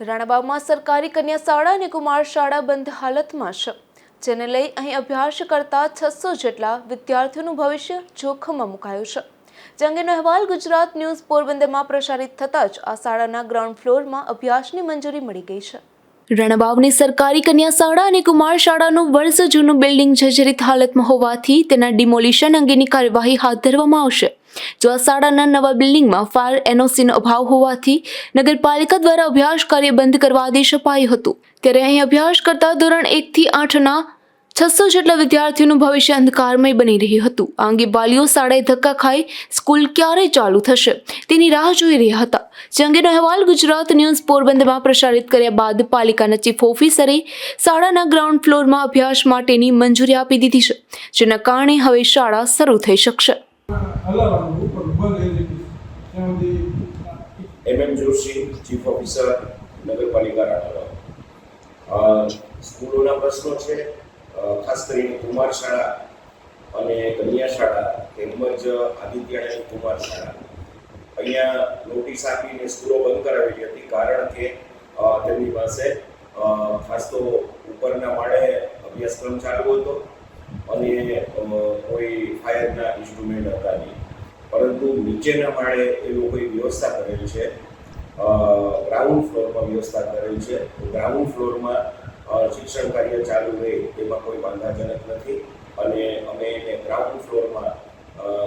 રાણાબાગમાં સરકારી કન્યા શાળા અને કુમાર શાળા બંધ હાલતમાં છે, જેને લઈ અહીં અભ્યાસ કરતા છસો જેટલા વિદ્યાર્થીઓનું ભવિષ્ય જોખમમાં મુકાયું છે. જે અંગેનો અહેવાલ ગુજરાત ન્યૂઝ પોરબંદરમાં પ્રસારિત થતાં જ આ શાળાના ગ્રાઉન્ડ ફ્લોરમાં અભ્યાસની મંજૂરી મળી ગઈ છે. રણબાવની સરકારી કન્યા શાળા અને કુમાર શાળાનું વર્ષ જૂનું બિલ્ડિંગ જર્જરિત હાલતમાં હોવાથી તેના ડિમોલિશન અંગેની કાર્યવાહી હાથ ધરવામાં આવશે. જો આ શાળાના નવા બિલ્ડિંગમાં ફાયર એનઓસીનો અભાવ હોવાથી નગરપાલિકા દ્વારા અભ્યાસ કાર્ય બંધ કરવા આદેશ અપાયો હતો. ત્યારે અહીં અભ્યાસ કરતા ધોરણ એકથી આઠના છસો જેટલા વિદ્યાર્થીઓનું ભવિષ્ય અંધકારમય બની રહ્યું હતું. આ અંગે વાલીઓ શાળાએ ધક્કા ખાઈ સ્કૂલ ક્યારે ચાલુ થશે તેની રાહ જોઈ રહ્યા હતા. જે અંગેનો અહેવાલ ગુજરાત ન્યૂઝ પોરબંદરમાં પ્રસારિત કર્યા બાદ પાલિકાના ચીફ ઓફિસરે શાળાના ગ્રાઉન્ડ ફ્લોરમાં અભ્યાસ માટેની મંજૂરી આપી દીધી છે, જેના કારણે હવે શાળા શરૂ થઈ શકશે. એમ સ્કૂલોના પ્રશ્નો છે ખાસ કરીને કુમાર શાળા અને કન્યા શાળા તેમજ આદિત્યાણી કુમાર શાળા અહીંયા નોટિસ આપીને સ્કૂલો બંધ કરાવેલી હતી કારણ કે તેમની પાસે ખાસ તો ઉપરના માળે અભ્યાસક્રમ ચાલુ હતો અને કોઈ ફાયરના ઇન્સ્ટ્રુમેન્ટ હતા નહીં. પરંતુ નીચેના માળે એ લોકોએ વ્યવસ્થા કરેલી છે. ગ્રાઉન્ડ ફ્લોરમાં વ્યવસ્થા કરેલી છે. ગ્રાઉન્ડ ફ્લોરમાં શિક્ષણ કાર્ય ચાલુ રહે તેમાં કોઈ વાંધાજનક નથી. અને અમે એને ગ્રાઉન્ડ ફ્લોરમાં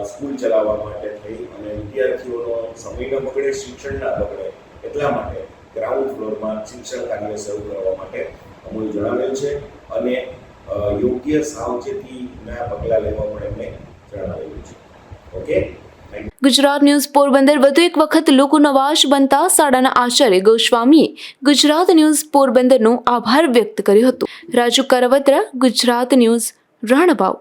સ્કૂલ ચલાવવા માટે થઈ અને વિદ્યાર્થીઓનો સમય ન બગડે, શિક્ષણ ના બગડે એટલા માટે ગ્રાઉન્ડ ફ્લોરમાં શિક્ષણ કાર્ય શરૂ કરવા માટે અમોએ જણાવેલ છે અને યોગ્ય સાવચેતીના પગલાં લેવા પણ એમને જણાવેલું છે. ઓકે? ગુજરાત ન્યૂઝ પોરબંદર વધુ એક વખત લોકોનો વાસ બનતા શાળાના આચાર્ય ગોસ્વામીએ ગુજરાત ન્યૂઝ પોરબંદરનો આભાર વ્યક્ત કર્યો હતો. રાજુ કરવત્ર, ગુજરાત ન્યૂઝ રાણાવાવ